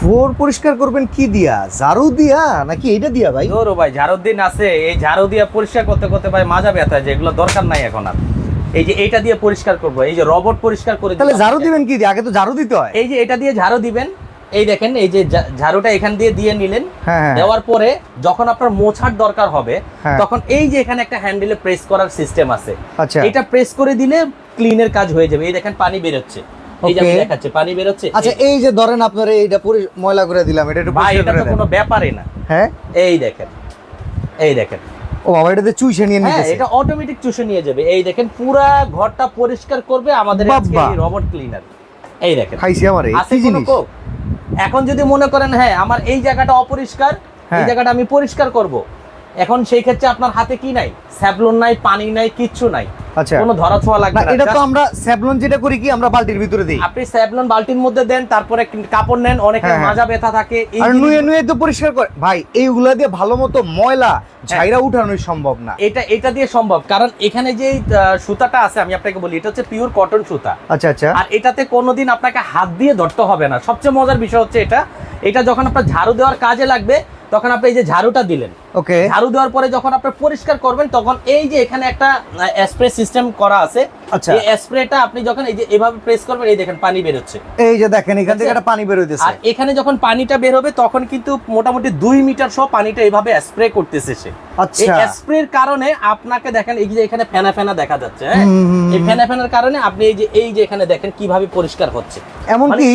Floor পরিষ্কার করবেন কি দিয়া? ঝাড়ু দিয়া নাকি এটা দিয়া ভাই? ধরো ভাই ঝাড়ুর দিন আছে এই ঝাড়ু দিয়ে পরিষ্কার করতে করতে ভাই মাজা ব্যথা যেগুলো দরকার নাই এখন আর। এই যে এইটা দিয়ে পরিষ্কার করব এই যে রবট পরিষ্কার করে তাহলে ঝাড়ু দিবেন কি দিয়ে? আগে তো ঝাড়ু দিতে হয়। এই যে এটা দিয়ে ঝাড়ু দিবেন এই দেখেন এই যে ঝাড়ুটা এখান দিয়ে দিয়ে নিলেন। হ্যাঁ হ্যাঁ। দেওয়ার পরে যখন আপনার মোছার দরকার হবে হ্যাঁ। তখন এই যে এখানে একটা হ্যান্ডেলে প্রেস করার সিস্টেম আছে। আচ্ছা। এটা প্রেস করে দিলে ক্লিনের কাজ হয়ে যাবে। এই দেখেন পানি বেরোচ্ছে। এই যে. দেখাচ্ছি পানি আচ্ছা এই যে ধরেন আপনার এইটা পরি ময়লা করে দিলাম এটা একটু ভাই এটা তো কোনো ব্যাপারই না। হ্যাঁ? এই দেখেন এই দেখেন। ও বাবা এটাতে চুইসে নিয়ে হ্যাঁ নিতেছে। এটা অটোমেটিক চুষে নিয়ে যাবে। এই দেখেন পুরা ঘরটা পরিষ্কার করবে আমাদের। এই রবট ক্লিনার এই দেখেন। খাইছি আমার এই জিনিস? এখন যদি মনে করেন হ্যাঁ আমার এই জায়গাটা অপরিষ্কার এই হ্যাঁ। জায়গাটা আমি পরিষ্কার করব। এখন সেই ক্ষেত্রে আপনার হাতে কি নাই? স্যাবলন নাই পানি নাই কিচ্ছু নাই। আচ্ছা। কোনো ধরা ছোঁয়া লাগবে না এটা তো আমরা স্যাভলন যেটা করি কি আমরা বালতির ভিতরে দিই। আপনি স্যাবলন বালতির মধ্যে দেন তারপরে কাপড় নেন হ্যাঁ, হ্যাঁ। মাজা ব্যথা থাকে আর নুয়ে নুয়ে তো পরিষ্কার করে। ভাই এইগুলা দিয়ে ভালো মতো ময়লা ঝাইরা উঠানোই সম্ভব না। এটা এটা দিয়ে সম্ভব কারণ এখানে যে সুতাটা আছে আমি আপনাকে বলি এটা হচ্ছে পিওর কটন সুতা। আচ্ছা আচ্ছা। আর এটাতে কোনোদিন আপনাকে হাত দিয়ে ধরতে হবে না। সবচেয়ে মজার বিষয় হচ্ছে এটা এটা যখন আপনার ঝাড়ু দেওয়ার কাজে লাগবে তখন আপনি এই যে ঝাড়ুটা দিলেন ওকে। ঝাড়ু দেওয়ার পরে যখন আপনি পরিষ্কার করবেন তখন এই যে এখানে একটা স্প্রে সিস্টেম করা আছে আচ্ছা। এই স্প্রেটা আপনি যখন এই যে এভাবে প্রেস করবেন এই দেখেন পানি বেরোচ্ছে। এই যে দেখেন এখান থেকে আচ্ছা। একটা পানি বের হইতেছে আর এখানে যখন পানিটা বের হবে তখন কিন্তু মোটামুটি দুই মিটার সহ পানিটা এইভাবে স্প্রে করতেছে সে। আচ্ছা। এই স্প্রের কারণে আপনাকে দেখেন এই যে এখানে ফেনা ফেনা দেখা যাচ্ছে হ্যাঁ? এই ফেনা ফেনার কারণে আপনি এই যে এই যে এখানে দেখেন কীভাবে পরিষ্কার হচ্ছে। এমনকি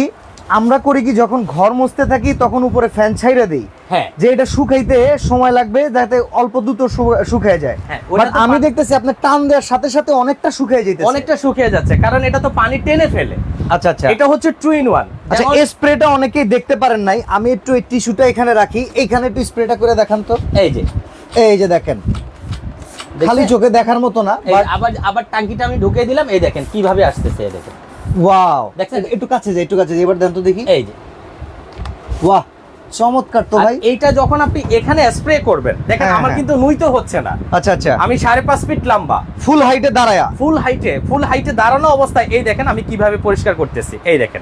আমরা করি কি যখন ঘর মুছতে থাকি তখন উপরে ফ্যান ছাইরা দেই। হ্যাঁ। যে এটা শুকাইতে সময় লাগবে যাতে অল্প দ্রুত শুকায় যায়। হ্যাঁ, বাট আমি দেখতেছি আপনার টান দেওয়ার সাথে সাথে অনেকটা শুকিয়ে যেতেছে অনেকটা শুকিয়ে যাচ্ছে কারণ এটা তো পানি টেনে ফেলে। আচ্ছা আচ্ছা। এটা হচ্ছে টু ইন ওয়ান আচ্ছা এই স্প্রেটা অনেকেই দেখতে পারেন নাই। আমি একটু এই টিস্যুটা এখানে রাখি। এইখানে একটু স্প্রেটা করে দেখান তো। এই যে। এই যে দেখেন। খালি চোখে দেখার মতো না আবার আবার টাঙ্কিটা আমি ঢুকিয়ে দিলাম। এই দেখেন কীভাবে আসতেছে এই দেখেন। ওয়াও? একটু কাছে যাই একটু কাছে যাই এবার দেন তো দেখি। এই যে। ওয়াহ চমৎকার তো ভাই। এইটা যখন আপনি এখানে স্প্রে করবেন দেখেন হ্যাঁ, আমার হ্যাঁ। কিন্তু নুইতে হচ্ছে না। আচ্ছা আচ্ছা। আমি সাড়ে পাঁচ ফিট লম্বা। ফুল হাইটে দাঁড়ায়া। ফুল হাইটে ফুল হাইটে দাঁড়ানো অবস্থায় এই দেখেন আমি কীভাবে পরিষ্কার করতেছি এই দেখেন।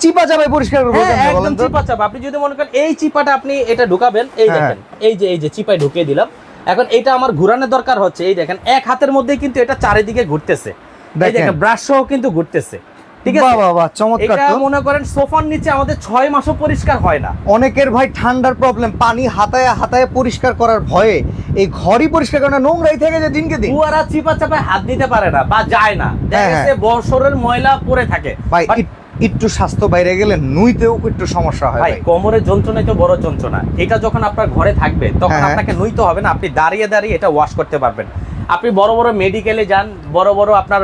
চিপা চাপাই পরিষ্কার করব হ্যাঁ, একদম চিপা চাপা। আপনি যদি মনে করেন এই চিপাটা আপনি এটা ঢুকাবেন এই। দেখেন এই যে এই যে চিপায় ঢুকিয়ে দিলাম। এখন এটা আমার ঘুরানোর দরকার হচ্ছে এই দেখেন এক হাতের মধ্যে কিন্তু এটা চারিদিকে ঘুরতেছে। এই। দেখেন। ব্রাশ সহ কিন্তু ঘুরতেছে। ঠিক আছে? বাহ চমৎকার এটা মনে করেন সোফার নিচে আমাদের ছয় মাসও পরিষ্কার হয় না। অনেকের ভাই ঠান্ডার প্রবলেম পানি হাতায় হাতায় পরিষ্কার করার ভয়ে এই ঘরই পরিষ্কার করে না নোংরাই থেকে যায় দিনকে দিন। কুয়ারা চিপা চাপায় হাত দিতে পারে না বা যায় না। দেখা হ্যাঁ, বছরের ময়লা পড়ে থাকে। ভাই একটু স্বাস্থ্য বাইরে গেলে নুইতেও একটু সমস্যা হয় ভাই কোমরের যন্ত্রণাই তো বড় যন্ত্রণা। এটা যখন আপনার ঘরে থাকবে তখন হ্যাঁ। আপনাকে নুইতে হবে না। আপনি দাঁড়িয়ে দাঁড়িয়ে এটা ওয়াশ করতে পারবেন। আপনি বড় বড় মেডিকেলে যান বড় বড় আপনার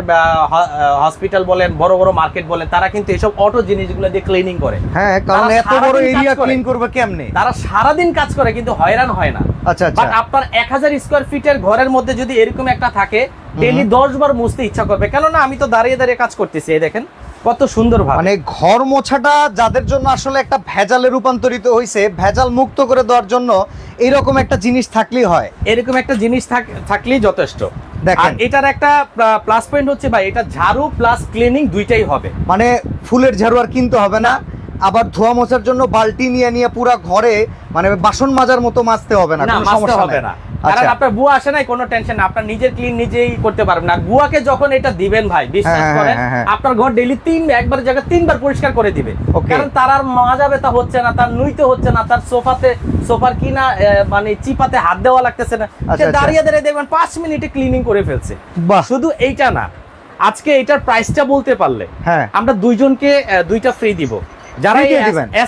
হসপিটাল বলেন বড় বড় মার্কেট বলেন তারা কিন্তু এসব অটো জিনিসগুলো দিয়ে ক্লিনিং করে। হ্যাঁ কারণ এত বড় এরিয়া। ক্লিন করবে কেমনে? তারা সারাদিন কাজ করে কিন্তু হয়রান হয় না। আচ্ছা আচ্ছা। বাট আপনার এক হাজার স্কোয়ার ফিটের ঘরের মধ্যে যদি এরকম একটা থাকে ডেলি দশ বার মুছতে ইচ্ছা করবে। কেননা আমি তো দাঁড়িয়ে দাঁড়িয়ে কাজ করতেছি এই দেখেন কত সুন্দর ভাবে। মানে ঘর মোছাটা যাদের জন্য আসলে একটা ভেজালে রূপান্তরিত হয়েছে ভেজাল মুক্ত করে দেওয়ার জন্য এইরকম একটা জিনিস থাকলেই হয়। এরকম একটা জিনিস থাকলেই যথেষ্ট। দেখেন। এটার একটা প্লাস পয়েন্ট হচ্ছে ভাই এটা ঝাড়ু প্লাস ক্লিনিং দুইটাই হবে। মানে ফুলের ঝাড়ু আর কিনতে হবে না আবার ধোয়া মোছার জন্য বালতি নিয়ে নিয়ে পুরা ঘরে মানে বাসন মাজার মতো মাজতে হবে না কোনো সমস্যা হবে না। কারণ আচ্ছা। আপনার বুয়া আসে নাই কোনো টেনশন আপনার নিজের ক্লিন নিজেই করতে পারবেন। না বুয়াকে যখন এটা দিবেন ভাই বিশ্বাস হ্যাঁ, করেন হ্যাঁ, হ্যাঁ। আপনার ঘর ডেইলি তিন একবার জায়গায় তিনবার পরিষ্কার করে দিবে। কারণ তার আর মাজা ব্যথা হচ্ছে না তার নুইতে হচ্ছে না তার সোফাতে সোফার কিনা মানে চিপাতে হাত দেওয়া লাগতেছে না। সে আচ্ছা। দাঁড়িয়ে দাঁড়িয়ে দেখবেন পাঁচ মিনিটে ক্লিনিং করে ফেলছে। শুধু এইটা না আজকে এটার প্রাইসটা বলতে পারলে হ্যাঁ। আমরা দুইজনকে দুইটা ফ্রি দিব। যারা?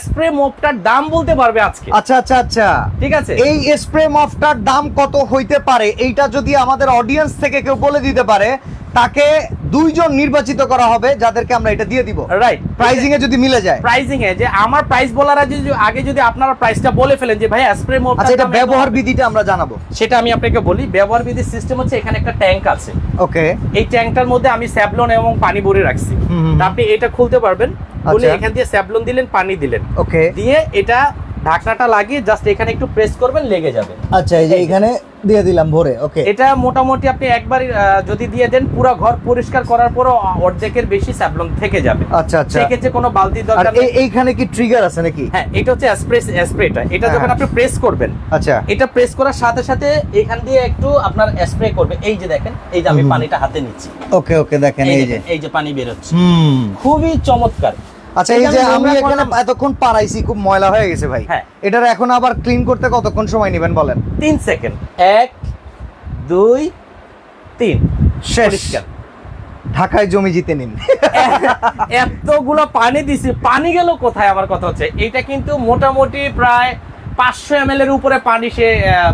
স্প্রে মপটার দাম বলতে পারবে আজকে। আচ্ছা আচ্ছা আচ্ছা। ঠিক আছে? এই স্প্রে মপটার দাম কত হইতে পারে? এইটা যদি আমাদের অডিয়েন্স থেকে কেউ বলে দিতে পারে তাকে দুইজন নির্বাচিত করা হবে যাদেরকে আমরা এটা দিয়ে দিব। রাইট প্রাইজিং এ যদি মিলে যায়। প্রাইসিং এ যে আমার প্রাইস বলার আগে যদি আগে যদি আপনারা প্রাইসটা বলে ফেলেন যে ভাই স্প্রে মোপ আচ্ছা এটা ব্যবহার বিধিটা আমরা জানাব। সেটা আমি আপনাকে বলি ব্যবহার বিধির সিস্টেম হচ্ছে এখানে একটা ট্যাঙ্ক আছে। ওকে। এই ট্যাঙ্কটার মধ্যে আমি স্যাবলন এবং পানি ভরে রাখছি। আপনি এটা খুলতে পারবেন। খুলে আচ্ছা। এখান দিয়ে স্যাবলন দিলেন পানি দিলেন। ওকে। দিয়ে এটা ঢাকনাটা লাগিয়ে জাস্ট এখানে একটু প্রেস করবেন লেগে যাবে। আচ্ছা এই যে। এখানে দিয়ে দিলাম ভরে ওকে এটা মোটামুটি আপনি একবার যদি দিয়ে দেন পুরো ঘর পরিষ্কার করার পরও অর্ধেকের বেশি স্যাবলং থেকে যাবে। আচ্ছা আচ্ছা। সেক্ষেত্রে কোনো বালতি দরকার নেই। এই- এইখানে কি ট্রিগার আছে নাকি? হ্যাঁ এটা হচ্ছে স্প্রে স্প্রেটা এটা হ্যাঁ, যখন হ্যাঁ। আপনি প্রেস করবেন আচ্ছা। এটা প্রেস করার সাথে সাথে এখান দিয়ে একটু আপনার স্প্রে করবে। এই যে দেখেন এই যে আমি পানিটা হাতে নিচ্ছি। ওকে ওকে দেখেন এই এই যে এই যে পানি বের হচ্ছে হুম। খুবই চমৎকার। আচ্ছা এই যে আমি এখানে এতক্ষণ পারাইছি খুব ময়লা হয়ে গেছে ভাই। হ্যাঁ। এটার এখন আবার ক্লিন করতে কতক্ষণ সময় নেবেন বলেন? তিন সেকেন্ড। এক দুই তিন। শেষ। ঢাকায় জমি জিতে নিন। এতগুলো পানি দিছি। পানি গেল কোথায়? আমার কথা হচ্ছে এটা কিন্তু মোটামুটি প্রায় পাঁচশো এম এর উপরে পানি সে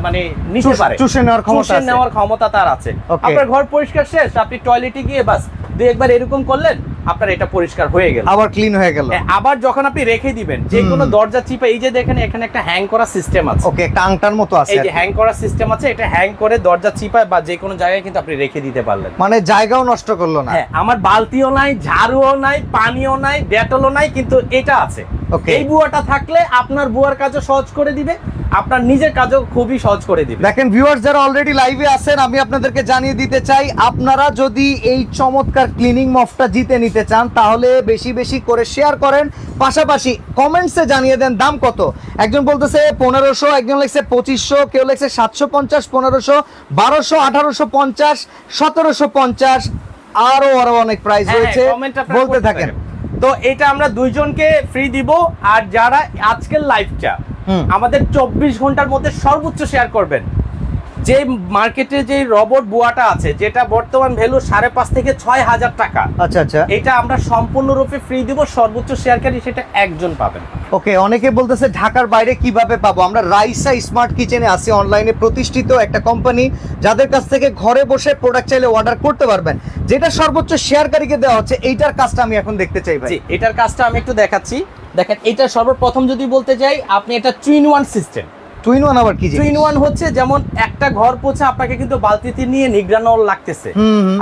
মানে নিতে পারে। চুষে নেওয়ার ক্ষমতা নেওয়ার ক্ষমতা তার আছে। আপনার ঘর পরিষ্কার শেষ? আপনি টয়লেটে গিয়ে বাস দু একবার এরকম করলেন? আপনার এটা পরিষ্কার হয়ে গেল। আবার ক্লিন হয়ে গেল। আবার যখন আপনি রেখে দিবেন যে কোনো। দরজা চিপে এই যে দেখেন এখানে একটা হ্যাং করা সিস্টেম আছে। ওকে একটা আংটার মতো আছে এই যে হ্যাং করার সিস্টেম আছে এটা হ্যাং করে দরজা চিপায় বা যে কোনো জায়গায় কিন্তু আপনি রেখে দিতে পারলেন। মানে জায়গাও নষ্ট করল না। হ্যাঁ আমার বালতিও নাই ঝাড়ুও নাই পানিও নাই ডেটলও নাই কিন্তু এটা আছে. এই বুয়াটা থাকলে আপনার বুয়ার কাজও সহজ করে দিবে আপনার নিজের কাজও খুবই সহজ করে দিবে। দেখেন ভিউয়ার্স যারা অলরেডি লাইভে আছেন আমি আপনাদেরকে জানিয়ে দিতে চাই আপনারা যদি এই চমৎকার ক্লিনিং মফটা জিতে নিতে চান তাহলে বেশি বেশি করে শেয়ার করেন। পাশাপাশি কমেন্টসে জানিয়ে দেন দাম কত। একজন বলতেছে পনেরোশো একজন লিখছে পঁচিশশো কেউ লিখছে সাতশো পঞ্চাশ পনেরোশো বারোশো আঠারোশো পঞ্চাশ সতেরোশো পঞ্চাশ আরও আরও অনেক প্রাইস হ্যাঁ, রয়েছে বলতে থাকেন। তো এটা আমরা দুইজনকে ফ্রি দিব আর যারা আজকের লাইভটা। আমাদের চব্বিশ ঘণ্টার মধ্যে সর্বোচ্চ শেয়ার করবেন। যে মার্কেটে যে রবট বুয়াটা আছে যেটা বর্তমান ভ্যালু সাড়ে পাঁচ থেকে ছয় হাজার টাকা আচ্ছা আচ্ছা। এটা আমরা সম্পূর্ণরূপে ফ্রি দিব সর্বোচ্চ শেয়ারকারী সেটা একজন পাবেন। ওকে অনেকে বলতেছে ঢাকার বাইরে কীভাবে পাবো? আমরা রাইসা স্মার্ট কিচেনে আছি অনলাইনে প্রতিষ্ঠিত একটা কোম্পানি যাদের কাছ থেকে ঘরে বসে প্রোডাক্ট চাইলে অর্ডার করতে পারবেন। যেটা সর্বোচ্চ শেয়ারকারীকে দেওয়া হচ্ছে এইটার কাজটা আমি এখন দেখতে চাই ভাই। এটার কাজটা আমি একটু দেখাচ্ছি। দেখেন এটা সর্বপ্রথম যদি বলতে যাই আপনি এটা twin one system twin one আবার কি টুইন ওয়ান হচ্ছে যেমন একটা ঘর পোছা আপনাকে কিন্তু বালতিতে নিয়ে নিগড়ানো লাগতেছে।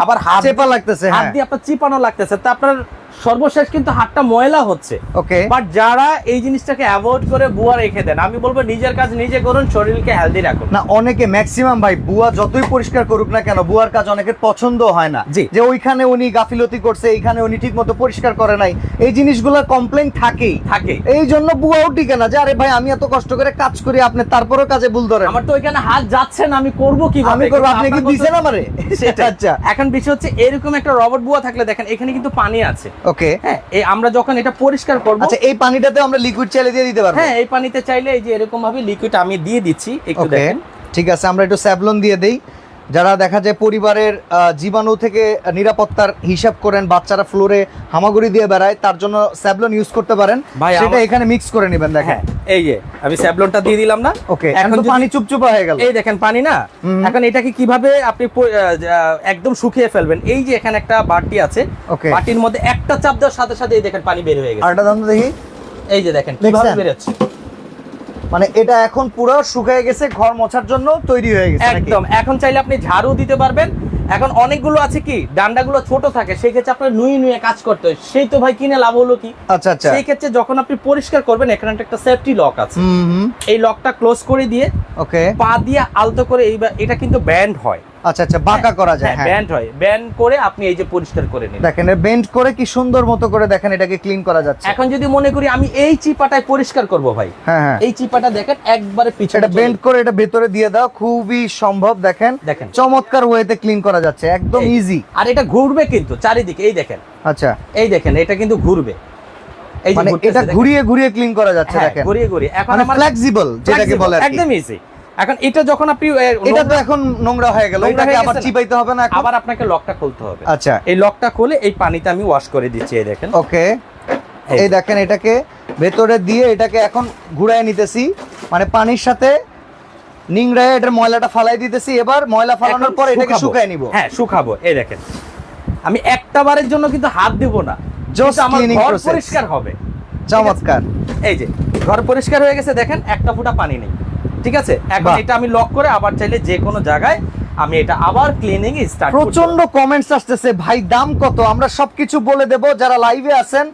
আবার হাত চেপা লাগতেছে হাত হ্যাঁ। দিয়ে আপনার চিপানো লাগতেছে। তা আপনার সর্বশেষ কিন্তু হাতটা ময়লা হচ্ছে। ওকে বাট যারা এই জিনিসটাকে অ্যাভয়েড করে বুয়া রেখে দেন আমি বলব নিজের কাজ নিজে করুন শরীরকে হেলদি রাখুন। না অনেকে ম্যাক্সিমাম ভাই বুয়া যতই পরিষ্কার করুক না কেন বুয়ার কাজ অনেকের পছন্দ হয় না। জি। যে ওইখানে উনি গাফিলতি করছে এইখানে উনি ঠিক মতো পরিষ্কার করে নাই এই জিনিসগুলোর কমপ্লেন থাকেই। থাকে। এই জন্য বুয়াও টিকে না যে আরে ভাই আমি এত কষ্ট করে কাজ করি আপনি তারপরেও কাজে ভুল ধরেন। আমার তো ওইখানে হাত যাচ্ছে না আমি করব কি আমি করব আপনি কি দিছেন আমারে? সেটা আচ্ছা। এখন বিষয় হচ্ছে এরকম একটা রবট বুয়া থাকলে দেখেন এখানে কিন্তু পানি আছে। ওকে হ্যাঁ এই আমরা যখন এটা পরিষ্কার করব আচ্ছা এই পানিটাতে আমরা লিকুইড চাইলে দিয়ে দিতে পারব। হ্যাঁ এই পানিতে চাইলে এই যে এরকম ভাবে লিকুইড আমি দিয়ে দিচ্ছি একটু দেখেন। ঠিক আছে আমরা একটু স্যাভলন দিয়ে দেই। যারা দেখা যায় পরিবারের জীবাণু থেকে নিরাপত্তার হিসাব করেন বাচ্চারা ফ্লোরে হামাগুড়ি দিয়ে বেড়ায় তার জন্য স্যাভলন ইউজ করতে পারেন। ভাই, সেটা এখানে মিক্স করে নেবেন দেখেন। হ্যাঁ এই যে আমি স্যাবলনটা দিয়ে দিলাম না? ওকে এখন তো পানি চুপচুপা হয়ে গেল। এই দেখেন পানি না। এখন এটাকে কীভাবে আপনি একদম শুকিয়ে ফেলবেন? এই যে এখানে একটা বাটি আছে ওকে। বাটির মধ্যে একটা চাপ দেওয়ার সাথে সাথে এই দেখেন পানি বের হয়ে গেছে। আরেকটা দাম দেখি। এই যে দেখেন কীভাবে? বের হচ্ছে? মানে এটা এখন পুরো শুকিয়ে গেছে ঘর মোছার জন্য তৈরি হয়ে গেছে একদম। এখন চাইলে আপনি ঝাড়ু দিতে পারবেন। এখন অনেকগুলো আছে কি ডান্ডাগুলো ছোট থাকে সেই ক্ষেত্রে আপনার নুই নুয়ে কাজ করতে হয়। সেই তো ভাই কিনে লাভ হলো কি? আচ্ছা আচ্ছা। সেই ক্ষেত্রে যখন আপনি পরিষ্কার করবেন এখানে একটা সেফটি লক আছে। এই লকটা ক্লোজ করে দিয়ে ওকে পা দিয়ে আলতো করে এই এটা কিন্তু ব্যান্ড হয়। আচ্ছা আচ্ছা বাঁকা করা যায় হ্যাঁ ব্যান্ড হয়। ব্যান্ড করে আপনি এই যে পরিষ্কার করে নিন দেখেন বেন্ড করে কি সুন্দর মতো করে দেখেন এটাকে ক্লিন করা যাচ্ছে। এখন যদি মনে করি আমি এই চিপাটায় পরিষ্কার করব ভাই হ্যাঁ হ্যাঁ। এই চিপাটা দেখেন একবারে পিছনে এটা করে এটা ভেতরে দিয়ে দাও খুবই সম্ভব দেখেন। দেখেন। চমৎকার ওয়েতে ক্লিন করা যাচ্ছে একদম ইজি আর এটা ঘুরবে কিন্তু চারিদিকে এই দেখেন। আচ্ছা। এই দেখেন এটা কিন্তু ঘুরবে। এই মানে এটা ঘুরিয়ে ঘুরিয়ে ক্লিন করা যাচ্ছে হ্যাঁ, দেখেন। ঘুরিয়ে ঘুরিয়ে। এখন মানে ফ্লেক্সিবল যেটাকে বলে একদম ইজি এখন এটা যখন আপনি এটা তো এখন নোংরা হয়ে গেল এটাকে আবার চিপাইতে হবে না আবার আপনাকে লকটা খুলতে হবে। আচ্ছা। এই লকটা খুলে এই পানিতে আমি ওয়াশ করে দিচ্ছি এই দেখেন। ওকে। এই দেখেন এটাকে ভেতরে দিয়ে এটাকে এখন ঘুরায় নিতেছি মানে পানির সাথে নিংড়ায় এটার ময়লাটা ফালাই দিতেছি এবার ময়লা ফালানোর পর এটাকে। শুকায় নিব। হ্যাঁ শুকাবো এই দেখেন। আমি একটা বারের জন্য কিন্তু হাত দেব না। কিন্তু আমার ঘর পরিষ্কার হবে। চমৎকার। এই যে ঘর পরিষ্কার হয়ে গেছে দেখেন একটা ফুটা পানি নেই। ঠিক আছে? এখন এটা আমি লক করে আবার চাইলে যে কোনো জায়গায় আমি এটা আবার ক্লিনিং স্টার্ট প্রচণ্ড কমেন্টস আসতেছে ভাই দাম কত? আমরা সবকিছু বলে দেব যারা লাইভে আছেন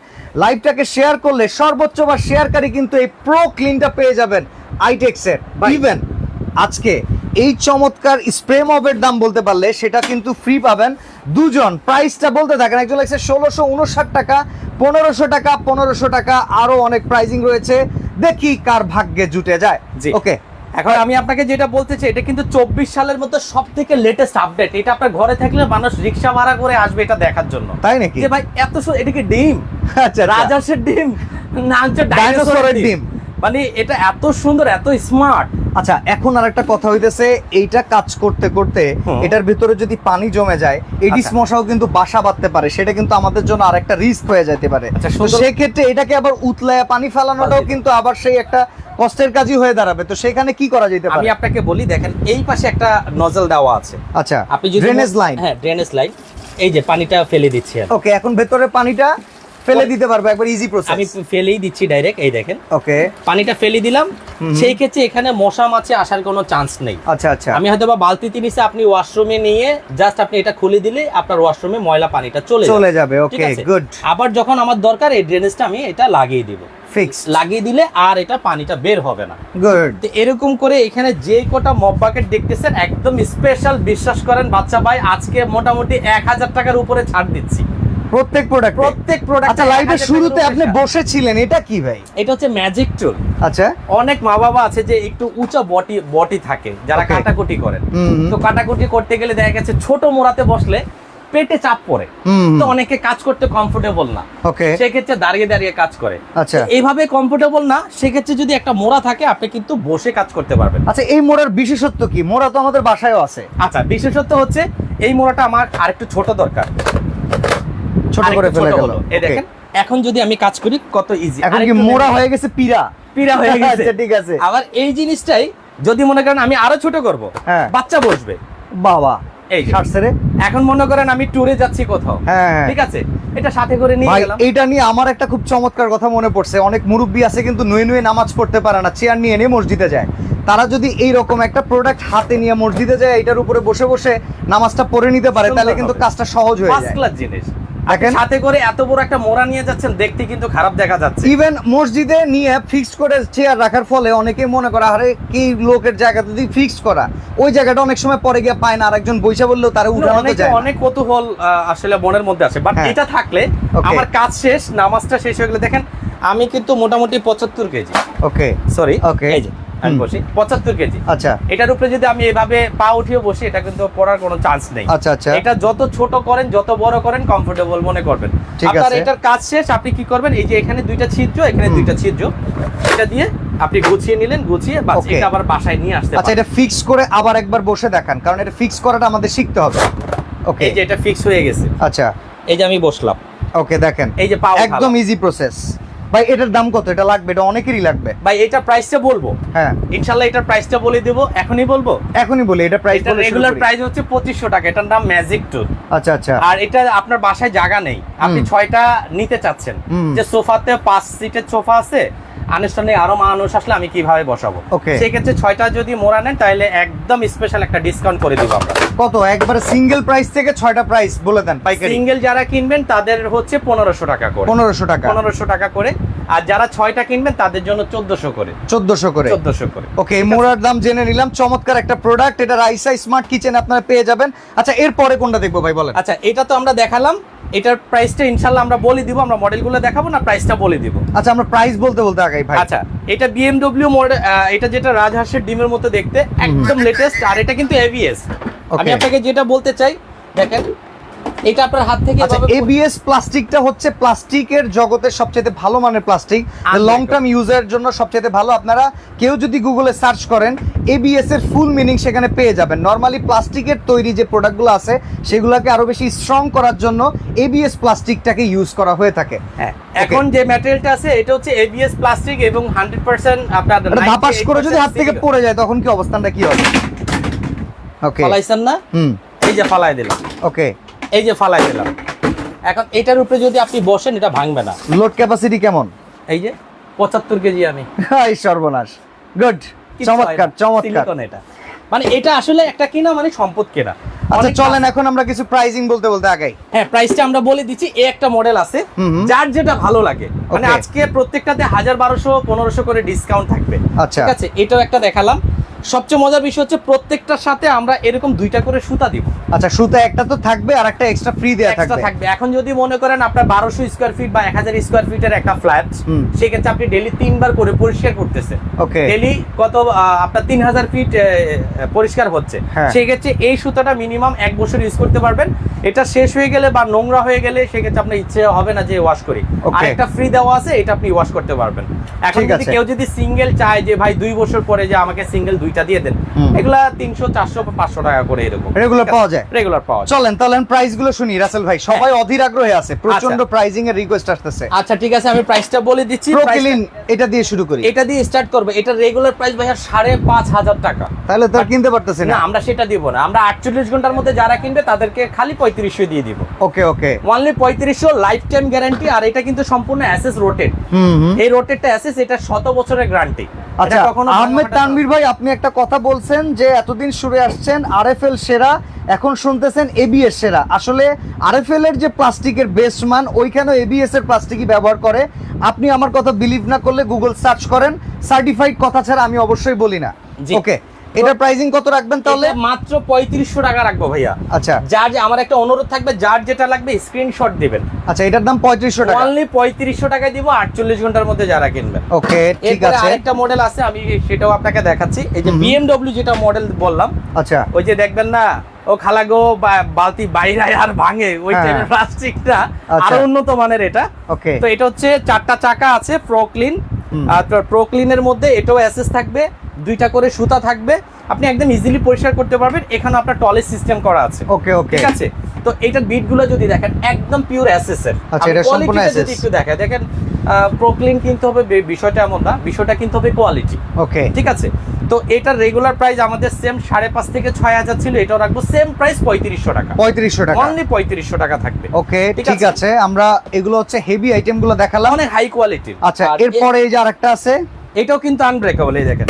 লাইভটাকে শেয়ার করলে সর্বোচ্চ বা শেয়ারকারী কিন্তু এই প্রো ক্লিনটা পেয়ে যাবেন আইটেক্স এর ইভেন আজকে এই চমৎকার স্প্রে মবের দাম বলতে পারলে সেটা কিন্তু ফ্রি পাবেন। দুজন প্রাইসটা বলতে থাকেন একজন লাগছে ষোলোশো উনষাট টাকা পনেরোশো টাকা পনেরোশো টাকা আরও অনেক প্রাইজিং রয়েছে। দেখি কার ভাগ্যে জুটে যায়। ওকে এখন আমি আপনাকে যেটা বলতে চাই এটা কিন্তু চব্বিশ সালের মধ্যে সব থেকে লেটেস্ট আপডেট এটা আপনার ঘরে থাকলে মানুষ রিক্সা ভাড়া করে আসবে এটা দেখার জন্য। তাই নাকি? যে ভাই এত এটা কি ডিম? আচ্ছা রাজাসের ডিম? না হচ্ছে ডাইনোসরের ডিম। মানে এটা এত সুন্দর এত স্মার্ট আচ্ছা এখন আর একটা কথা হইতেছে এইটা কাজ করতে করতে এটার ভিতরে যদি পানি জমে যায় এডিস আচ্ছা। মশাও কিন্তু বাসা বাঁধতে পারে সেটা কিন্তু আমাদের জন্য আর একটা রিস্ক হয়ে যেতে পারে। আচ্ছা, সেক্ষেত্রে এটাকে আবার উতলায় পানি ফেলানোটাও কিন্তু আবার সেই একটা কষ্টের কাজই হয়ে দাঁড়াবে। তো সেখানে কি করা যেতে পারে? আমি আপনাকে বলি দেখেন এই পাশে একটা নজল দেওয়া আছে। আচ্ছা আপনি যদি ড্রেনেজ লাইন হ্যাঁ ড্রেনেজ লাইন এই যে পানিটা ফেলে দিচ্ছি। ওকে এখন ভেতরে পানিটা ফেলে দিতে পারবে একবার ইজি প্রসেস আমি ফেলেই দিচ্ছি ডাইরেক্ট এই দেখেন। ওকে পানিটা ফেলে দিলাম। সেই ক্ষেত্রে এখানে মশা মাছি আসার কোনো চান্স নেই। আচ্ছা আচ্ছা। আমি হয়তো বা বালতিতে নিচে আপনি ওয়াশরুমে নিয়ে জাস্ট আপনি এটা খুলে দিলে আপনার ওয়াশরুমে ময়লা পানিটা চলে চলে যাবে ওকে গুড আবার যখন আমার দরকার এই ড্রেনেজটা আমি এটা লাগিয়ে দিব। ফিক্স লাগিয়ে দিলে আর এটা পানিটা বের হবে না। গুড এরকম করে এখানে যে কটা মব বাকেট দেখতেছেন একদম স্পেশাল বিশ্বাস করেন বাচ্চা ভাই আজকে মোটামুটি এক হাজার টাকার উপরে ছাড় দিচ্ছি। প্রত্যেক প্রোডাক্ট প্রত্যেক প্রোডাক্ট আচ্ছা লাইভের শুরুতে আপনি বসেছিলেন এটা কি ভাই? এটা হচ্ছে ম্যাজিক টুল আচ্ছা। অনেক মা বাবা আছে যে একটু উঁচা বটি বটি থাকে যারা. কাটাকুটি করেন। তো কাটাকুটি করতে গেলে দেখা গেছে ছোট মোড়াতে বসলে পেটে চাপ পড়ে। তো অনেকে কাজ করতে কমফোর্টেবল না। ওকে সেক্ষেত্রে দাঁড়িয়ে দাঁড়িয়ে কাজ করে। আচ্ছা। এইভাবে কমফোর্টেবল না সেক্ষেত্রে যদি একটা মোড়া থাকে আপনি কিন্তু বসে কাজ করতে পারবেন। আচ্ছা এই মোড়ার বিশেষত্ব কি? মোড়া তো আমাদের বাসায়ও আছে। আচ্ছা বিশেষত্ব হচ্ছে এই মোড়াটা আমার আরেকটু ছোট দরকার। ছোট করে ফেলে গেল। এই দেখেন এখন যদি আমি কাজ করি কত ইজি এখন কি মোড়া হয়ে গেছে পিরা পিরা হয়ে গেছে। আচ্ছা ঠিক আছে। আবার এই জিনিসটাই যদি মনে করেন আমি আরও ছোট করব হ্যাঁ। বাচ্চা বসবে। বাবা এই যে। এখন মনে করেন আমি ট্যুরে যাচ্ছি কোথাও। হ্যাঁ হ্যাঁ। ঠিক আছে? এটা সাথে করে নিয়ে ভাই গেলাম। এইটা নিয়ে আমার একটা খুব চমৎকার কথা মনে পড়ছে। অনেক মুরব্বী আছে কিন্তু নুয়ে নুয়ে নামাজ পড়তে পারে না। চেয়ার নিয়ে নিয়ে মসজিদে যায়। তারা যদি এই রকম একটা প্রোডাক্ট হাতে নিয়ে মসজিদে যায় এটার উপরে বসে বসে নামাজটা পড়ে নিতে পারে তাহলে কিন্তু কাজটা সহজ হয়ে যায়। ক্লাস জিনিস। সাথে করে এত বড় একটা মোড়া নিয়ে যাচ্ছেন দেখতে কিন্তু খারাপ দেখা যাচ্ছে। ইভেন মসজিদে নিয়ে ফিক্সড করে চেয়ার রাখার ফলে অনেকেই মনে করে আরে কি লোকের জায়গা যদি ফিক্সড করা? ওই জায়গাটা অনেক সময় পরে গিয়ে পায় না আরেকজন বৈশা বললেও তারা উঠানো যায় অনেক কৌতূহল আসলে মনের মধ্যে আছে। বাট হ্যাঁ। এটা থাকলে আমার কাজ শেষ নামাজটা শেষ হয়ে গেলে দেখেন আমি কিন্তু মোটামুটি পঁচাত্তর কেজি। ওকে সরি Okay. এই যে। আমি বসি পঁচাত্তর কেজি। আচ্ছা। এটার উপরে যদি আমি এভাবে পা উঠিয়ে বসি এটা কিন্তু পড়ার কোনো চান্স নেই। আচ্ছা আচ্ছা। এটা যত ছোট করেন যত বড় করেন কমফোর্টেবল মনে করবেন। আপনার এটার কাজ শেষ আপনি কি করবেন? এই যে এখানে দুইটা ছিদ্র এখানে দুইটা ছিদ্র। এটা দিয়ে আপনি গুছিয়ে নিলেন গুছিয়ে এটা আবার বাসায় নিয়ে আসতে আচ্ছা এটা ফিক্স করে আবার একবার বসে দেখান কারণ এটা ফিক্স করাটা আমাদের শিখতে হবে। ওকে এই যে এটা ফিক্স হয়ে গেছে। আচ্ছা। এই যে আমি বসলাম। ওকে দেখেন। এই যে পাও একদম ইজি প্রসেস ভাই এটার দাম কত? এটা লাগবে এটা অনেকেরই লাগবে। ভাই এটা প্রাইসটা বলব? হ্যাঁ। ইনশাল্লাহ এটার প্রাইসটা বলে দেবো এখনই বলব? এখনই বলি এটা প্রাইস এটা রেগুলার প্রাইস হচ্ছে পঁচিশশো টাকা এটার নাম ম্যাজিক টু আচ্ছা আচ্ছা। আর এটা আপনার বাসায় জায়গা নেই। আপনি হুম। ছয়টা নিতে চাচ্ছেন। যে সোফাতে পাঁচ সিটের সোফা আছে আনুষ্ঠানিক আরও মানুষ আসলে আমি কীভাবে বসাবো? সেই সেক্ষেত্রে ছয়টা যদি মোড়া নেন তাহলে একদম স্পেশাল একটা ডিসকাউন্ট করে দিব আমরা। কত? একবারে সিঙ্গেল প্রাইস থেকে ছয়টা প্রাইস বলে দেন পাইকারি। সিঙ্গেল যারা কিনবেন তাদের হচ্ছে পনেরোশো টাকা করে। পনেরোশো টাকা। পনেরোশো টাকা করে। আর যারা ছয়টা কিনবেন তাদের জন্য চোদ্দশো করে। চোদ্দশো করে। চোদ্দশো করে। ওকে মোড়ার দাম জেনে নিলাম। চমৎকার একটা প্রোডাক্ট এটা রাইসা স্মার্ট কিচেন আপনারা পেয়ে যাবেন। আচ্ছা এরপরে কোনটা দেখব ভাই বলেন। আচ্ছা এটা তো আমরা দেখালাম। এটার প্রাইসটা ইনশাল্লাহ আমরা বলে দিব আমরা মডেলগুলো দেখাবো না প্রাইসটা বলে দিব। আচ্ছা আমরা প্রাইস বলতে বলতে আগাই ভাই। আচ্ছা এটা বিএমডব্লিউ মডেল এটা যেটা রাজহাঁসের ডিমের মতো দেখতে একদম লেটেস্ট আর এটা কিন্তু এবিএস আমি আপনাকে যেটা বলতে চাই দেখেন এটা আপনার হাত থেকে আচ্ছা এভাবে- এবিএস প্লাস্টিকটা হচ্ছে প্লাস্টিকের জগতের সবচেয়ে ভালো মানের প্লাস্টিক। লং টার্ম ইউজের জন্য সবচেয়ে ভালো। আপনারা কেউ যদি গুগলে সার্চ করেন এবিএস এর ফুল মিনিং সেখানে পেয়ে যাবেন। নর্মালি প্লাস্টিকের তৈরি যে প্রোডাক্টগুলো আছে সেগুলোকে আরও বেশি স্ট্রং করার জন্য এবিএস প্লাস্টিকটাকে ইউজ করা হয়ে থাকে। হ্যাঁ এখন যে ম্যাটেরিয়ালটা আছে এটা হচ্ছে এবিএস প্লাস্টিক এবং হান্ড্রেড পার্সেন্ট আপনার ধাপাস করে যদি হাত থেকে পড়ে যায় তখন কি অবস্থানটা কি হবে? ওকে ফালাইছেন না? হুম। এই যে ফালাই দিলাম। ওকে এই যে ফালাই দিলাম। এখন এটার উপরে যদি আপনি বসেন এটা ভাঙবে না। লোড ক্যাপাসিটি কেমন? এই যে পঁচাত্তর কেজি আমি। হাই সর্বনাশ। গুড চমৎকার চমৎকার। এটা। মানে এটা আসলে একটা কিনা মানে সম্পদ কেনা। আচ্ছা চলেন এখন আমরা কিছু প্রাইজিং বলতে বলতে আগাই। হ্যাঁ প্রাইসটা আমরা বলে দিচ্ছি এ একটা মডেল আছে। যার যেটা ভালো লাগে। মানে আজকে প্রত্যেকটাতে হাজার বারোশো পনেরোশো করে ডিসকাউন্ট থাকবে। আচ্ছা। ঠিক আছে? এটাও একটা দেখালাম। সবচেয়ে মজার বিষয় হচ্ছে প্রত্যেকটার সাথে আমরা এরকম দুইটা করে সুতা দিব। আচ্ছা সুতা একটা তো থাকবে আর একটা এক্সট্রা ফ্রি দেয়া থাকবে। থাকবে। এখন যদি মনে করেন আপনার বারোশো স্কোয়ার ফিট বা এক হাজার স্কোয়ার ফিটের একটা ফ্ল্যাট। সেক্ষেত্রে আপনি ডেলি তিনবার করে পরিষ্কার করতেছেন। ওকে ডেলি কত আপনার তিন হাজার ফিট পরিষ্কার হচ্ছে। হ্যাঁ। সেক্ষেত্রে এই সুতাটা মিনিমাম এক বছর ইউজ করতে পারবেন। এটা শেষ হয়ে গেলে বা নোংরা হয়ে গেলে সেক্ষেত্রে আপনার ইচ্ছে হবে না যে ওয়াশ করি. আর একটা ফ্রি দেওয়া আছে এটা আপনি ওয়াশ করতে পারবেন। এখন যদি কেউ যদি সিঙ্গেল চায় যে ভাই দুই বছর পরে যে আমাকে সিঙ্গেল দুইটা দিয়ে দেন। এগুলা তিনশো চারশো পাঁচশো টাকা করে এরকম। Regular পাওয়া যায়? রেগুলার পাওয়া যায়। চলেন তাহলে প্রাইসগুলো শুনি রাসেল ভাই। সবাই অধীর আগ্রহে আছে প্রচণ্ড প্রাইজিং এর রিকোয়েস্ট আসতেছে। আচ্ছা ঠিক আছে আমি প্রাইসটা বলে দিচ্ছি। প্রো Price টা- ক্লিন এটা দিয়ে শুরু করি। এটা দিয়ে স্টার্ট করবে। এটা রেগুলার প্রাইস ভাইয়া সাড়ে পাঁচ হাজার টাকা। তাহলে তো কিনতে পারতেছি না। আমরা সেটা দিব না। আমরা আটচল্লিশ ঘণ্টার মধ্যে যারা কিনবে তাদেরকে খালি পঁয়ত্রিশশো দিয়ে দিব। ওকে ওকে ওনলি পঁয়ত্রিশশো লাইফ টাইম গ্যারান্টি আর এটা কিন্তু সম্পূর্ণ অ্যাসেস রোটেড এই রোটেডটা অ্যাসেস এটা শত বছরের গ্যারান্টি আচ্ছা আহমেদ তানভীর ভাই আপনি একটা কথা বলছেন যে এতদিন শুনে আসছেন আরএফএল সেরা এখন শুনতেছেন এবিএস সেরা। আসলে আরএফএল এর যে প্লাস্টিকের বেস্ট মান ওইখানে এবিএস এর প্লাস্টিকই ব্যবহার করে। আপনি আমার কথা বিলিভ না করলে গুগল সার্চ করেন। সার্টিফাইড কথা ছাড়া আমি অবশ্যই বলি না। ওকে এটার প্রাইসিং কত রাখবেন তাহলে? মাত্র পঁয়ত্রিশশো টাকা রাখব ভাইয়া। আচ্ছা। যার যে আমার একটা অনুরোধ থাকবে যার যেটা লাগবে স্ক্রিনশট দিবেন। আচ্ছা এটার দাম পঁয়ত্রিশশো টাকা। অনলি পঁয়ত্রিশশো টাকায় দিব আটচল্লিশ ঘণ্টার মধ্যে যারা কিনবেন। ওকে ঠিক আছে। আরেকটা মডেল আছে আমি সেটাও আপনাকে দেখাচ্ছি। এই যে বিএমডব্লিউ যেটা মডেল বললাম আচ্ছা। ওই যে দেখবেন না ও খালাগো বা- বালতি বাইরে আর ভাঙে ওই হ্যাঁ। টাইপের প্লাস্টিকটা আচ্ছা। আরও উন্নত মানের এটা। ওকে তো এটা হচ্ছে চারটা চাকা আছে প্রোক্লিন আর প্রোক্লিনের মধ্যে এটাও অ্যাসেস থাকবে। দুইটা করে সুতা থাকবে। আপনি একদম ইজিলি পরিষ্কার করতে পারবেন। এখানে আপনার টলেজ সিস্টেম করা আছে। ওকে ওকে ঠিক আছে? তো এটার বিটগুলো যদি দেখেন একদম পিওর অ্যাসেসের আচ্ছা, এটা সম্পূর্ণ যদি একটু দেখেন দেখেন প্রোক্লিন কিনতে হবে বিষয়টা এমন না। বিষয়টা কিনতে হবে কোয়ালিটি ওকে ঠিক আছে? তো এটার রেগুলার প্রাইস আমাদের সেম সাড়ে পাঁচ থেকে ছয় হাজার ছিল। এটাও রাখব সেম প্রাইস পঁয়ত্রিশশো টাকা। পঁয়ত্রিশশো টাকা। অনলি পঁয়ত্রিশশো টাকা থাকবে। ওকে ঠিক আছে? আমরা এগুলো হচ্ছে হেভি আইটেমগুলো দেখালাম। অনেক হাই কোয়ালিটির আচ্ছা এরপরে এই যে আরেকটা আছে। এটাও কিন্তু আনব্রেকেবল এই দেখেন।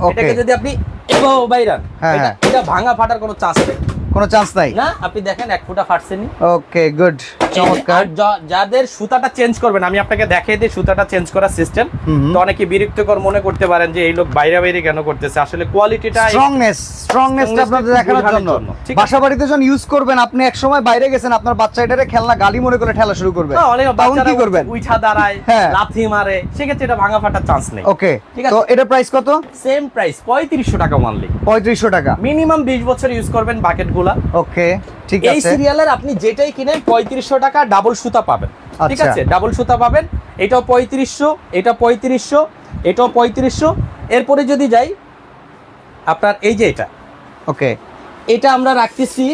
ওকে এটাকে যদি আপনি এভাবে বাইরান হ্যাঁ, হ্যাঁ। এটা ভাঙা ফাটার কোনো চান্স নেই। কোনো চান্স নাই? না আপনি দেখেন এক ফুটা ফাটছেনি। ওকে গুড চমৎকার। যাদের সুতাটা চেঞ্জ করবেন আমি আপনাকে দেখিয়ে দিই সুতাটা চেঞ্জ করার সিস্টেম। তো অনেকে বিরক্তকর মনে করতে পারেন যে এই লোক বাইরে বাইরে কেন করতেছে? আসলে কোয়ালিটিটা স্ট্রংনেস স্ট্রংনেসটা আপনাদের দেখানোর জন্য। বাসা বাড়িতে যখন ইউজ করবেন আপনি এক সময় বাইরে গেছেন আপনার বাচ্চা এটারে খেলনা গাড়ি মনে করে ঠেলা শুরু করবে অনেক তখন কি করবেন? উইঠা দাঁড়ায় হ্যাঁ। লাথি মারে সেক্ষেত্রে এটা ভাঙা ফাটার চান্স নেই। ওকে ঠিক আছে। তো এটা প্রাইস কত? সেম প্রাইস পঁয়ত্রিশশো টাকা মানলি পঁয়ত্রিশশো টাকা। মিনিমাম বিশ বছর ইউজ করবেন বাকেট গুলা ওকে ঠিক এই আছে। সিরিয়ালের আপনি যেটাই কিনেন পঁয়ত্রিশশো টাকা ডাবল সুতা পাবেন। ঠিক আচ্ছা। আছে ডাবল সুতা পাবেন। এটাও পঁয়ত্রিশশো এটা পঁয়ত্রিশশো এটাও পঁয়ত্রিশশো। এরপরে যদি যাই আপনার এই যে এটা। ওকে এটা আমরা রাখতেছি।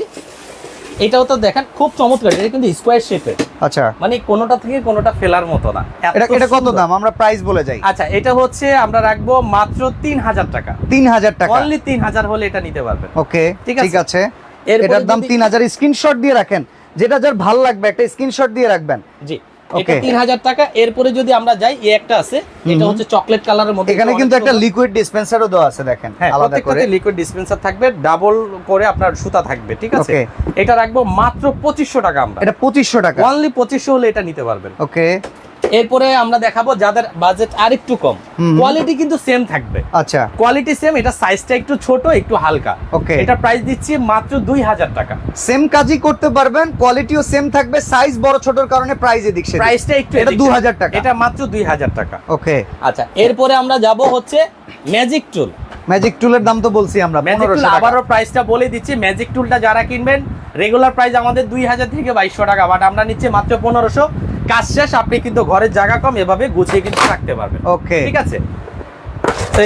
এটাও তো দেখেন খুব চমৎকার। এটা কিন্তু স্কোয়ার শেপের আচ্ছা। মানে কোনোটা থেকে কোনোটা ফেলার মতো না। এটা এটা কত দাম? আমরা প্রাইস বলে যাই। আচ্ছা এটা হচ্ছে আমরা রাখব মাত্র তিন হাজার টাকা। তিন হাজার টাকা। অনলি তিন হাজার হলে এটা নিতে পারবেন। ওকে ঠিক ঠিক আছে। এটার দাম তিন হাজার স্ক্রিনশট দিয়ে রাখেন যেটা যার ভালো লাগবে একটা স্ক্রিনশট দিয়ে রাখবেন। জি. এটা তিন হাজার টাকা। এরপরে যদি আমরা যাই এই একটা আছে এটা হচ্ছে চকলেট কালারের মধ্যে এখানে কিন্তু একটা লিকুইড ডিসপেন্সারও দেওয়া আছে দেখেন হ্যাঁ আলাদা করে। লিকুইড ডিসপেন্সার থাকবে ডাবল করে আপনার সুতা থাকবে ঠিক আছে? এটা রাখব মাত্র পঁচিশশো টাকা আমরা। এটা পঁচিশশো টাকা। অনলি পঁচিশশো হলে এটা নিতে পারবেন। ওকে এরপরে আমরা দেখাবো যাদের বাজেট আরেকটু কম। কোয়ালিটি কিন্তু সেম থাকবে। আচ্ছা। কোয়ালিটি সেম এটা সাইজটা একটু ছোট একটু হালকা। Okay. এটা প্রাইস দিচ্ছি মাত্র দুই হাজার টাকা। সেম কাজই করতে পারবেন কোয়ালিটিও সেম থাকবে সাইজ বড় ছোটর কারণে প্রাইস এদিক সেদিক। প্রাইসটা একটু এটা এদিক 2000 টাকা। এটা মাত্র দুই হাজার টাকা। ওকে আচ্ছা এরপরে আমরা যাব হচ্ছে ম্যাজিক টুল ম্যাজিক টুলের দাম তো বলছি আমরা ম্যাজিক টুল 1500 টাকা। আবারও প্রাইসটা বলে দিচ্ছি। ম্যাজিক টুলটা যারা কিনবেন রেগুলার প্রাইস আমাদের দুই হাজার থেকে বাইশশো টাকা বাট আমরা নিচ্ছি মাত্র পনেরোশো। কাজ শেষ আপনি কিন্তু ঘরের জায়গা কম এভাবে গুছিয়ে কিন্তু থাকতে পারবেন। ওকে। ঠিক আছে?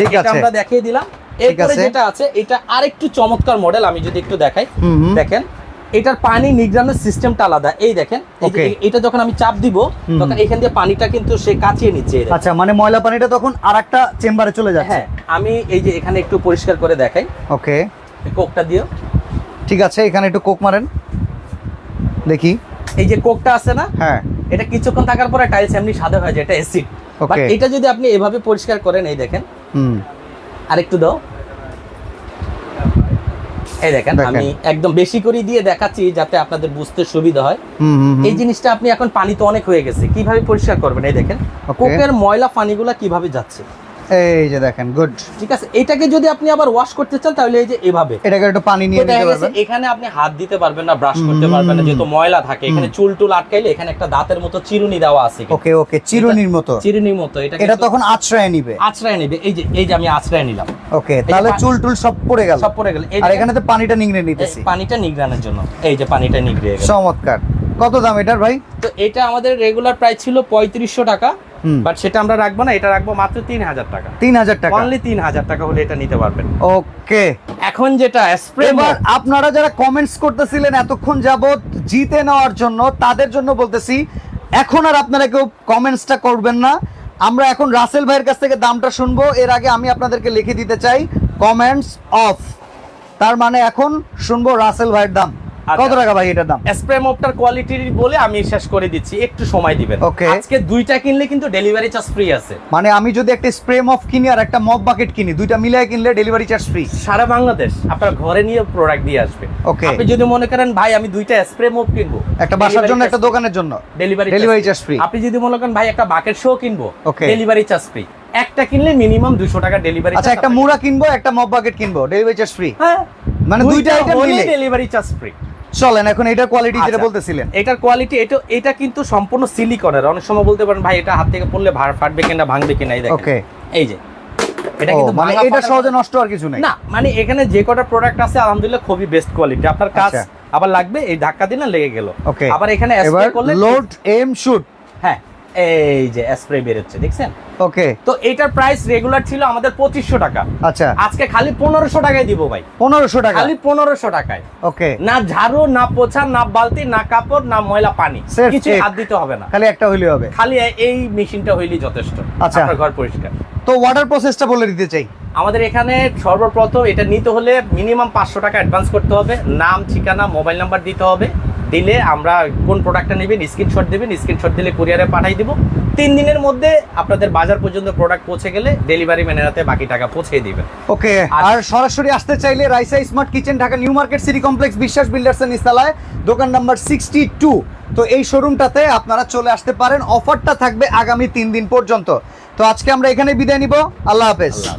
ঠিক আছে। আমরা দেখিয়ে দিলাম। এরপরে। যেটা আছে এটা আরেকটু চমৎকার মডেল আমি যদি একটু দেখাই। দেখেন এটার পানি নিগড়ানোর সিস্টেমটা আলাদা। এই দেখেন. এটা যখন আমি চাপ দিব। তখন এখান দিয়ে পানিটা কিন্তু সে কাচিয়ে নিচ্ছে আচ্ছা মানে ময়লা পানিটা তখন আরেকটা চেম্বারে চলে যাচ্ছে। হ্যাঁ আমি এই যে এখানে একটু পরিষ্কার করে দেখাই। ওকে। কোকটা দিও। ঠিক আছে এখানে একটু কোক মারেন। দেখি। এই যে কোকটা আছে না হ্যাঁ। এটা কিছুক্ষণ থাকার পরে টাইলস এমনি সাদা হয়ে যায় এটা অ্যাসিড বাট এটা যদি আপনি এভাবে পরিষ্কার করেন এই দেখেন। হুম। আরেকটু দাও। এই দেখেন। আমি একদম বেশি করে দিয়ে দেখাচ্ছি যাতে আপনাদের বুঝতে সুবিধা হয়। এই জিনিসটা আপনি এখন পানি তো অনেক হয়ে গেছে কীভাবে পরিষ্কার করবেন এই দেখেন। কোকের ময়লা পানিগুলা কীভাবে যাচ্ছে? এই যে দেখেন গুড ঠিক আছে এটাকে যদি আপনি আবার ওয়াশ করতে চান তাহলে এই যে এভাবে। এটাকে একটু পানি নিয়ে নিতে পারবেন। এখানে আপনি হাত দিতে পারবেন না ব্রাশ করতে পারবেন না যেহেতু ময়লা থাকে। এখানে চুল টুল আটকাইলে এখানে একটা দাঁতের মতো চিরুনি দেওয়া আছে ওকে ওকে চিরুনির মতো। চিরুনির মতো এটা এটা তখন আশ্রয় নিবে। আছড়ায় নেবে। এই যে এই যে আমি আছড়ায় নিলাম। ওকে তাহলে চুল টুল সব পড়ে গেল। সব পড়ে গেল। আর এখানে তো পানিটা নিংড়ে এই নিতেছি। পানিটা নিগড়ানোর জন্য। এই যে পানিটা নিগড়িয়ে গেল। চমৎকার। কত দাম এটার ভাই? তো এটা আমাদের রেগুলার প্রাইস ছিল পঁয়ত্রিশশো টাকা। বাট সেটা আমরা রাখব না এটা রাখব মাত্র তিন হাজার টাকা। তিন হাজার টাকা। অনলি তিন হাজার টাকা হলে এটা নিতে পারবেন। ওকে। এখন যেটা স্প্রে এবার আপনারা যারা কমেন্টস করতেছিলেন এতক্ষণ যাবত জিতে নেওয়ার জন্য তাদের জন্য বলতেছি এখন আর আপনারা কেউ কমেন্টসটা করবেন না। আমরা এখন রাসেল ভাইয়ের কাছ থেকে দামটা শুনব। এর আগে আমি আপনাদেরকে লিখে দিতে চাই কমেন্টস অফ তার মানে এখন শুনব রাসেল ভাইয়ের দাম। কত টাকা ভাই এটার দাম? স্প্রে মপটার কোয়ালিটি বলে আমি শেষ করে দিচ্ছি একটু সময় দিবেন। Okay. আজকে দুইটা কিনলে কিন্তু ডেলিভারি চার্জ ফ্রি আছে। মানে আমি যদি একটা স্প্রে মফ কিনি আর একটা মপ বাকেট কিনি দুইটা মিলিয়ে কিনলে ডেলিভারি চার্জ ফ্রি সারা বাংলাদেশ আপনার ঘরে নিয়ে প্রোডাক্ট দিয়ে আসবে। Okay. আপনি যদি মনে করেন ভাই আমি দুইটা স্প্রে মপ কিনবো। একটা বাসার জন্য একটা দোকানের জন্য। ডেলিভারি ডেলিভারি চার্জ ফ্রি আপনি যদি মনে করেন ভাই একটা বাকেট শো কিনবো Okay. ডেলিভারি চার্জ ফ্রি একটা কিনলে মিনিমাম দুশো টাকা ডেলিভারি আচ্ছা একটা মুড়া কিনবো একটা মপ বাকেট কিনবো ডেলিভারি চার্জ ফ্রি হ্যাঁ। মানে দুইটা মিলে? ডেলিভারি চার্জ ফ্রি চলেন এখন এটা কোয়ালিটি যেটা আচ্ছা। বলতেছিলেন। এটার কোয়ালিটি এটা এটা কিন্তু সম্পূর্ণ সিলিকনের অনেক সময় বলতে পারেন ভাই এটা হাত থেকে পড়লে ফাটবে কিনা ভাঙবে কিনা এই দেখেন। ওকে এই যে। এটা কিন্তু মানে এটা সহজে নষ্ট আর কিছু নাই। না মানে এখানে যে কটা প্রোডাক্ট আছে আলহামদুলিল্লাহ খুবই বেস্ট কোয়ালিটি আপনার কাজ আচ্ছা। আবার লাগবে এই ধাক্কা দিলে লেগে গেল। ওকে আবার এখানে করলে লোড এম শুট হ্যাঁ। এই যে স্প্রে বেরোচ্ছে দেখছেন? ওকে তো এটার প্রাইস রেগুলার ছিল আমাদের পঁচিশশো টাকা। আচ্ছা। আজকে খালি পনেরোশো টাকায় দিব ভাই। পনেরোশো টাকা? খালি পনেরোশো টাকায়। ওকে না ঝাড়ু না পোছা না বালতি না কাপড় না ময়লা পানি। কিছু হাত দিতে হবে না। খালি একটা হইলে হবে। খালি এই মেশিনটা হইলেই যথেষ্ট। আচ্ছা। ঘর পরিষ্কার। তো ওয়াটার প্রসেসটা বলে দিতে চাই। আমাদের এখানে সর্বপ্রথম এটা নিতে হলে মিনিমাম পাঁচশো টাকা অ্যাডভান্স করতে হবে। নাম ঠিকানা মোবাইল নাম্বার দিতে হবে। দিলে আমরা কোন প্রোডাক্টটা নেবেন স্ক্রিনশট দেবেন স্ক্রিনশট দিলে কুরিয়ারে পাঠাই দিব। তিন দিনের মধ্যে আপনাদের বাজার পর্যন্ত প্রোডাক্ট পৌঁছে গেলে ডেলিভারি ম্যানের হাতে বাকি টাকা পৌঁছে দিবেন। ওকে আর- সরাসরি আসতে চাইলে Raisa smart kitchen Dhaka new market city complex Biswas builders এর নিস্তালায় দোকান নাম্বার সিক্সটি টু। তো এই শোরুমটাতে আপনারা চলে আসতে পারেন। অফারটা থাকবে আগামী তিন দিন পর্যন্ত। তো আজকে আমরা এখানে বিদায় নিব। আল্লাহ হাফেজ।